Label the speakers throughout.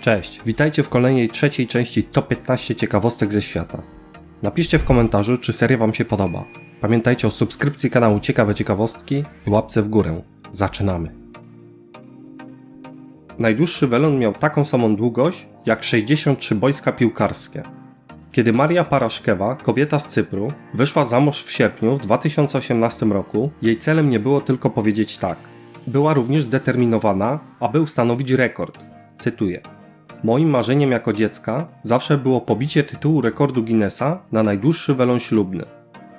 Speaker 1: Cześć, witajcie w kolejnej trzeciej części Top 15 ciekawostek ze świata. Napiszcie w komentarzu, czy seria Wam się podoba. Pamiętajcie o subskrypcji kanału Ciekawe Ciekawostki i łapce w górę. Zaczynamy. Najdłuższy welon miał taką samą długość jak 63 boiska piłkarskie. Kiedy Maria Paraszkewa, kobieta z Cypru, wyszła za mąż w sierpniu w 2018 roku, jej celem nie było tylko powiedzieć tak. Była również zdeterminowana, aby ustanowić rekord. Cytuję. Moim marzeniem jako dziecka zawsze było pobicie tytułu rekordu Guinnessa na najdłuższy welon ślubny.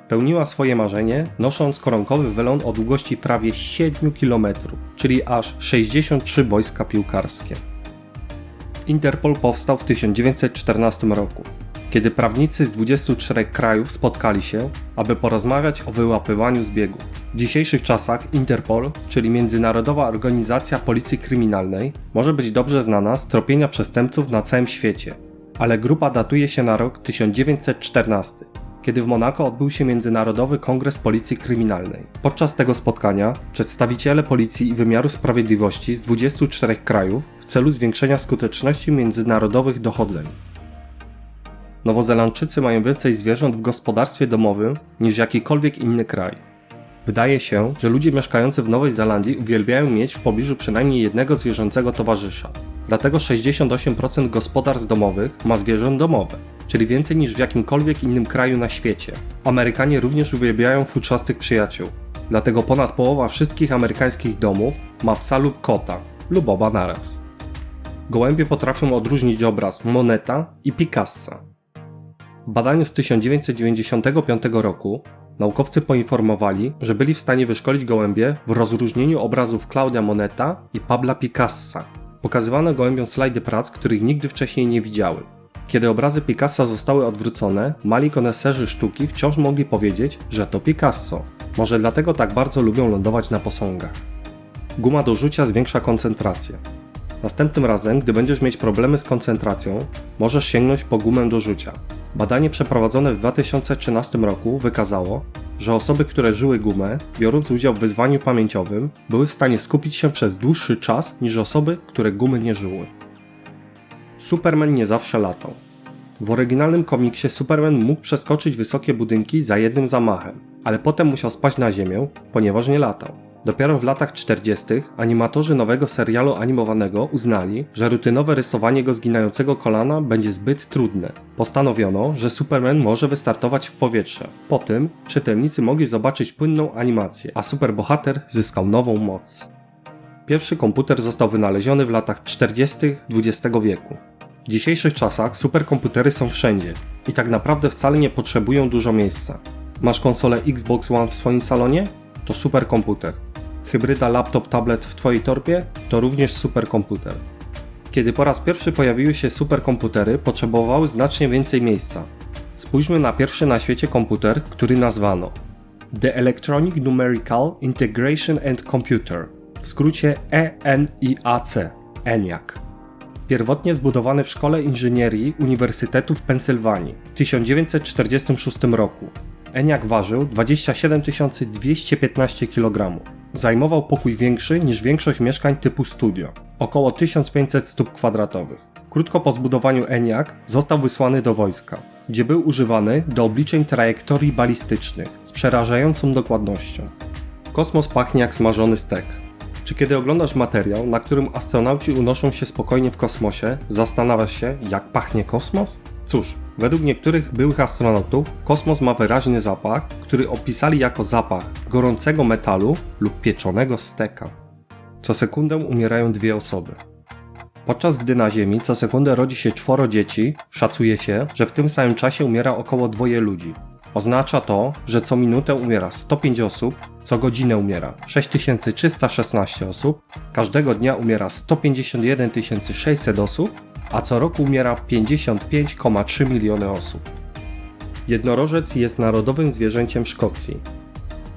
Speaker 1: Pełniła swoje marzenie, nosząc koronkowy welon o długości prawie 7 km, czyli aż 63 boiska piłkarskie. Interpol powstał w 1914 roku, kiedy prawnicy z 24 krajów spotkali się, aby porozmawiać o wyłapywaniu zbiegów. W dzisiejszych czasach Interpol, czyli Międzynarodowa Organizacja Policji Kryminalnej, może być dobrze znana z tropienia przestępców na całym świecie, ale grupa datuje się na rok 1914, kiedy w Monako odbył się Międzynarodowy Kongres Policji Kryminalnej. Podczas tego spotkania przedstawiciele policji i wymiaru sprawiedliwości z 24 krajów w celu zwiększenia skuteczności międzynarodowych dochodzeń. Nowozelandczycy mają więcej zwierząt w gospodarstwie domowym niż jakikolwiek inny kraj. Wydaje się, że ludzie mieszkający w Nowej Zelandii uwielbiają mieć w pobliżu przynajmniej jednego zwierzęcego towarzysza. Dlatego 68% gospodarstw domowych ma zwierząt domowe, czyli więcej niż w jakimkolwiek innym kraju na świecie. Amerykanie również uwielbiają futrzastych przyjaciół. Dlatego ponad połowa wszystkich amerykańskich domów ma psa lub kota, lub oba naraz. Gołębie potrafią odróżnić obraz Moneta i Picassa. W badaniu z 1995 roku naukowcy poinformowali, że byli w stanie wyszkolić gołębie w rozróżnieniu obrazów Claudia Moneta i Pabla Picassa. Pokazywano gołębiom slajdy prac, których nigdy wcześniej nie widziały. Kiedy obrazy Picassa zostały odwrócone, mali koneserzy sztuki wciąż mogli powiedzieć, że to Picasso. Może dlatego tak bardzo lubią lądować na posągach. Guma do rzucia zwiększa koncentrację. Następnym razem, gdy będziesz mieć problemy z koncentracją, możesz sięgnąć po gumę do rzucia. Badanie przeprowadzone w 2013 roku wykazało, że osoby, które żyły gumę, biorąc udział w wyzwaniu pamięciowym, były w stanie skupić się przez dłuższy czas niż osoby, które gumy nie żyły. Superman nie zawsze latał. W oryginalnym komiksie Superman mógł przeskoczyć wysokie budynki za jednym zamachem, ale potem musiał spaść na ziemię, ponieważ nie latał. Dopiero w latach 40. animatorzy nowego serialu animowanego uznali, że rutynowe rysowanie go zginającego kolana będzie zbyt trudne. Postanowiono, że Superman może wystartować w powietrze. Po tym czytelnicy mogli zobaczyć płynną animację, a superbohater zyskał nową moc. Pierwszy komputer został wynaleziony w latach 40. XX wieku. W dzisiejszych czasach superkomputery są wszędzie i tak naprawdę wcale nie potrzebują dużo miejsca. Masz konsolę Xbox One w swoim salonie? To superkomputer hybryda laptop-tablet w Twojej torbie to również superkomputer. Kiedy po raz pierwszy pojawiły się superkomputery, potrzebowały znacznie więcej miejsca. Spójrzmy na pierwszy na świecie komputer, który nazwano The Electronic Numerical Integration and Computer, w skrócie ENIAC, ENIAC. Pierwotnie zbudowany w Szkole Inżynierii Uniwersytetu w Pensylwanii w 1946 roku. ENIAC ważył 27 215 kg. Zajmował pokój większy niż większość mieszkań typu studio, około 1500 stóp kwadratowych. Krótko po zbudowaniu ENIAC został wysłany do wojska, gdzie był używany do obliczeń trajektorii balistycznych z przerażającą dokładnością. Kosmos pachnie jak smażony stek. Czy kiedy oglądasz materiał, na którym astronauci unoszą się spokojnie w kosmosie, zastanawiasz się, jak pachnie kosmos? Cóż, według niektórych byłych astronautów kosmos ma wyraźny zapach, który opisali jako zapach gorącego metalu lub pieczonego steka. Co sekundę umierają dwie osoby. Podczas gdy na Ziemi co sekundę rodzi się czworo dzieci, szacuje się, że w tym samym czasie umiera około dwoje ludzi. Oznacza to, że co minutę umiera 105 osób, co godzinę umiera 6316 osób, każdego dnia umiera 151 600 osób, a co roku umiera 55,3 miliony osób. Jednorożec jest narodowym zwierzęciem Szkocji.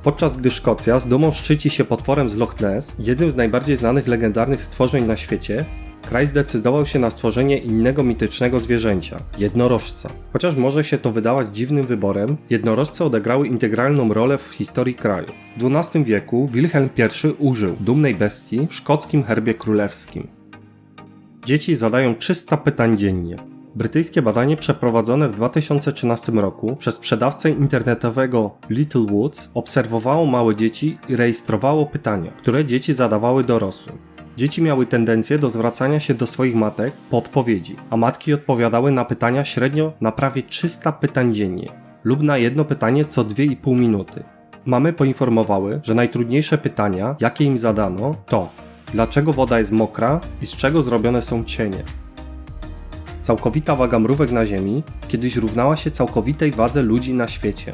Speaker 1: Podczas gdy Szkocja z dumą szczyci się potworem z Loch Ness, jednym z najbardziej znanych legendarnych stworzeń na świecie, kraj zdecydował się na stworzenie innego mitycznego zwierzęcia jednorożca. Chociaż może się to wydawać dziwnym wyborem, jednorożce odegrały integralną rolę w historii kraju. W XII wieku Wilhelm I użył dumnej bestii w szkockim herbie królewskim. Dzieci zadają 300 pytań dziennie. Brytyjskie badanie przeprowadzone w 2013 roku przez sprzedawcę internetowego Little Woods obserwowało małe dzieci i rejestrowało pytania, które dzieci zadawały dorosłym. Dzieci miały tendencję do zwracania się do swoich matek po odpowiedzi, a matki odpowiadały na pytania średnio na prawie 300 pytań dziennie lub na jedno pytanie co 2,5 minuty. Mamy poinformowały, że najtrudniejsze pytania, jakie im zadano, to dlaczego woda jest mokra i z czego zrobione są cienie. Całkowita waga mrówek na Ziemi kiedyś równała się całkowitej wadze ludzi na świecie.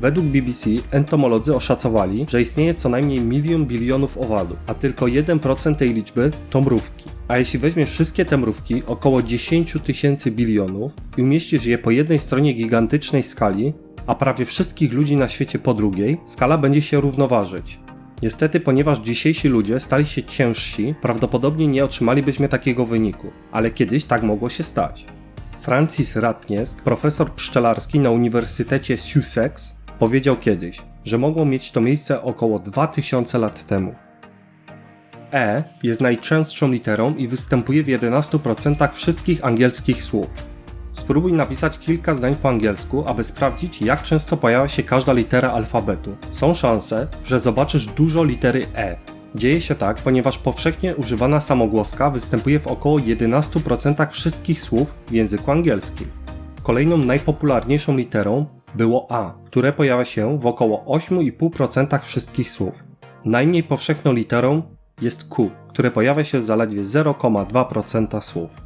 Speaker 1: Według BBC entomolodzy oszacowali, że istnieje co najmniej milion bilionów owadów, a tylko 1% tej liczby to mrówki. A jeśli weźmiesz wszystkie te mrówki, około 10 tysięcy bilionów, i umieścisz je po jednej stronie gigantycznej skali, a prawie wszystkich ludzi na świecie po drugiej, skala będzie się równoważyć. Niestety, ponieważ dzisiejsi ludzie stali się ciężsi, prawdopodobnie nie otrzymalibyśmy takiego wyniku, ale kiedyś tak mogło się stać. Francis Ratniesk, profesor pszczelarski na Uniwersytecie Sussex, powiedział kiedyś, że mogło mieć to miejsce około 2000 lat temu. E jest najczęstszą literą i występuje w 11% wszystkich angielskich słów. Spróbuj napisać kilka zdań po angielsku, aby sprawdzić, jak często pojawia się każda litera alfabetu. Są szanse, że zobaczysz dużo litery E. Dzieje się tak, ponieważ powszechnie używana samogłoska występuje w około 11% wszystkich słów w języku angielskim. Kolejną najpopularniejszą literą było A, które pojawia się w około 8,5% wszystkich słów. Najmniej powszechną literą jest Q, które pojawia się w zaledwie 0,2% słów.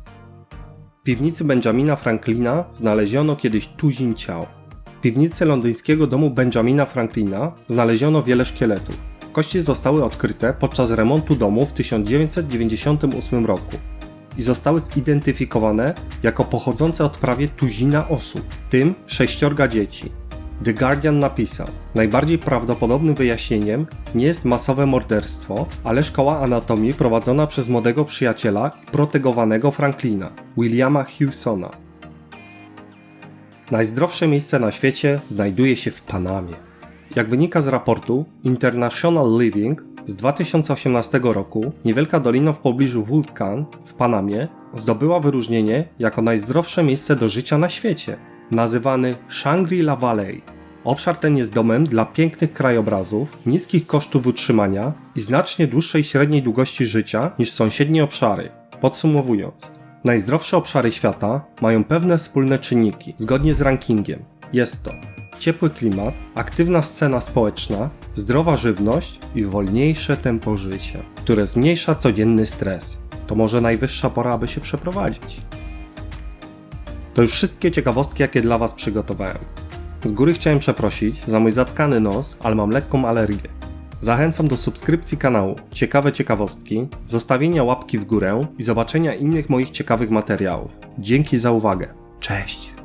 Speaker 1: Piwnicy Benjamina Franklina znaleziono kiedyś tuzin ciał. W piwnicy londyńskiego domu Benjamina Franklina znaleziono wiele szkieletów. Kości zostały odkryte podczas remontu domu w 1998 roku i zostały zidentyfikowane jako pochodzące od prawie tuzina osób, w tym sześciorga dzieci. The Guardian napisał: Najbardziej prawdopodobnym wyjaśnieniem nie jest masowe morderstwo, ale szkoła anatomii prowadzona przez młodego przyjaciela i protegowanego Franklina, Williama Hewsona. Najzdrowsze miejsce na świecie znajduje się w Panamie. Jak wynika z raportu International Living z 2018 roku, niewielka dolina w pobliżu Vulcan w Panamie zdobyła wyróżnienie jako najzdrowsze miejsce do życia na świecie, nazywany Shangri-La Valley. Obszar ten jest domem dla pięknych krajobrazów, niskich kosztów utrzymania i znacznie dłuższej średniej długości życia niż sąsiednie obszary. Podsumowując, najzdrowsze obszary świata mają pewne wspólne czynniki, zgodnie z rankingiem. Jest to ciepły klimat, aktywna scena społeczna, zdrowa żywność i wolniejsze tempo życia, które zmniejsza codzienny stres. To może najwyższa pora, aby się przeprowadzić. To już wszystkie ciekawostki, jakie dla Was przygotowałem. Z góry chciałem przeprosić za mój zatkany nos, ale mam lekką alergię. Zachęcam do subskrypcji kanału Ciekawe Ciekawostki, zostawienia łapki w górę i zobaczenia innych moich ciekawych materiałów. Dzięki za uwagę. Cześć!